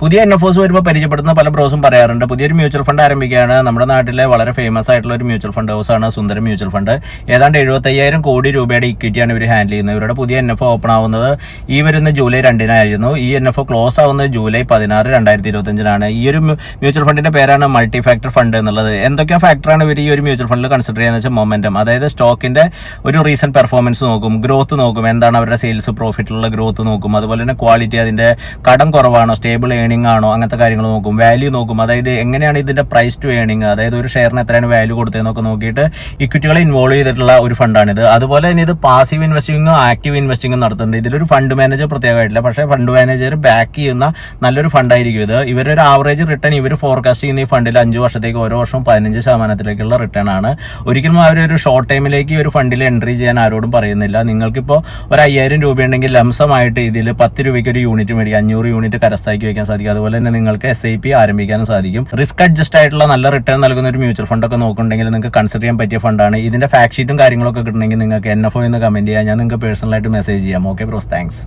പുതിയ N F ഒസ് വരുമ്പോൾ പരിചയപ്പെടുന്ന പല ബ്രോസും പറയാറുണ്ട്. പുതിയൊരു മ്യൂച്വൽ ഫണ്ട് ആരംഭിക്കുകയാണ്. നമ്മുടെ നാട്ടിലെ വളരെ ഫേമസ് ആയിട്ടുള്ള ഒരു മ്യൂച്വൽ ഫണ്ട് ഹൗസ് ആണ് സുന്ദരം മ്യൂച്വൽ ഫണ്ട് ഏതാണ്ട് എഴുപത്തയ്യായിരം കോടി രൂപയുടെ ഇക്വിറ്റിയാണ് ഇവർ ഹാൻഡിൽ ചെയ്യുന്നത്. ഇവരുടെ പുതിയ എൻ എഫ് ഓപ്പൺ ആവുന്നത് ഈ വരുന്ന ജൂലൈ രണ്ടിനായിരുന്നു. ഈ എൻ എഫ് ക്ലോസ് ആവുന്നത് ജൂലൈ പതിനാറ് രണ്ടായിരത്തി ഇരുപത്തഞ്ചിനാണ് ഈ ഒരു മ്യൂച്വൽ ഫണ്ടിന്റെ പേരാണ് മൾട്ടി ഫാക്ടർ ഫണ്ട് എന്നുള്ളത് എന്തൊക്കെ ഫാക്ടറാണ് ഇവർ ഈ ഒരു മ്യൂച്വൽ ഫണ്ടിൽ കൺസിഡർ ചെയ്യുന്നത് വെച്ചാൽ മൊമെന്റം അതായത് സ്റ്റോക്കിന്റെ ഒരു റീസെന്റ് പെർഫോമൻസ് നോക്കും ഗ്രോത്ത് നോക്കും എന്താണ് അവരുടെ സെയിൽസ് പ്രോഫിറ്റിലുള്ള ഗ്രോത്ത് നോക്കും അതുപോലെ തന്നെ ക്വാളിറ്റി അതിന്റെ കടം കുറവാണോ സ്റ്റേബിൾ ഏണിംഗ് ആണോ? അങ്ങനത്തെ കാര്യങ്ങൾ നോക്കും. വാല്യൂ നോക്കും. അതായത് എങ്ങനെയാണ് ഇതിന്റെ പ്രൈസ് ടു ഏണിംഗ് അതായത് ഒരു ഷെയറിന് എത്രയാണ് വാല്യൂ കൊടുത്തതെന്നൊക്കെ നോക്കിയിട്ട് ഇക്വിറ്റികളെ ഇൻവോൾവ് ചെയ്തിട്ടുള്ള ഒരു ഫണ്ടാണിത് അതുപോലെ തന്നെ ഇത് പാസീവ് ഇൻവെസ്റ്റിംഗും ആക്റ്റീവ് ഇൻവെസ്റ്റിംഗും നടത്തുന്നുണ്ട്. ഇതിലൊരു ഫണ്ട് മാനേജർ പ്രത്യേകമായിട്ടില്ല. പക്ഷേ ഫണ്ട് മാനേജർ ബാക്ക് ചെയ്യുന്ന നല്ലൊരു ഫണ്ടായിരിക്കും ഇത്. ഇവരൊരു ആവറേജ് റിട്ടേൺ ഇവർ ഫോർകാസ്റ്റ് ചെയ്യുന്ന ഈ ഫണ്ടിൽ അഞ്ച് വർഷത്തേക്ക് ഓരോ വർഷം പതിനഞ്ച് ശതമാനത്തിലേക്കുള്ള റിട്ടേൺ ആണ്. ഒരിക്കലും അവരൊരു ഷോർട്ട് ടൈമിലേക്ക് ഒരു ഫണ്ടിൽ എൻട്രി ചെയ്യാൻ ആരോടും പറയുന്നില്ല. നിങ്ങൾക്കിപ്പോൾ ഒരു അയ്യായിരം രൂപയുണ്ടെങ്കിൽ ലംസമായിട്ട് ഇതിൽ പത്ത് രൂപയ്ക്ക് ഒരു യൂണിറ്റ് മേടിക്കാം അഞ്ഞൂറ് യൂണിറ്റ് കരസ്ഥാക്കി വയ്ക്കാൻ സാധിക്കും. അതുപോലെ തന്നെ നിങ്ങൾക്ക് എസ് ഐ പി ആരംഭിക്കാനും സാധിക്കും. റിസ്ക് അഡ്ജസ്റ്റ് ആയിട്ടുള്ള നല്ല റിട്ടേൺ നൽകുന്ന ഒരു മ്യൂച്വൽ ഫണ്ട് ഒക്കെ നോക്കുന്നുണ്ടെങ്കിൽ നിങ്ങൾക്ക് കൺസിഡർ ചെയ്യാൻ പറ്റിയ ഫണ്ടാണ് ഇതിന്റെ ഫാക്ട് ഷീറ്റും കാര്യങ്ങളൊക്കെ കിട്ടണമെങ്കിൽ നിങ്ങൾക്ക് എൻ എഫ് ഒ എന്ന് കമന്റ് ചെയ്യാം. ഞാൻ നിങ്ങൾക്ക് പേഴ്സണലായിട്ട് മെസ്സേജ് ചെയ്യാം. Okay bros thanks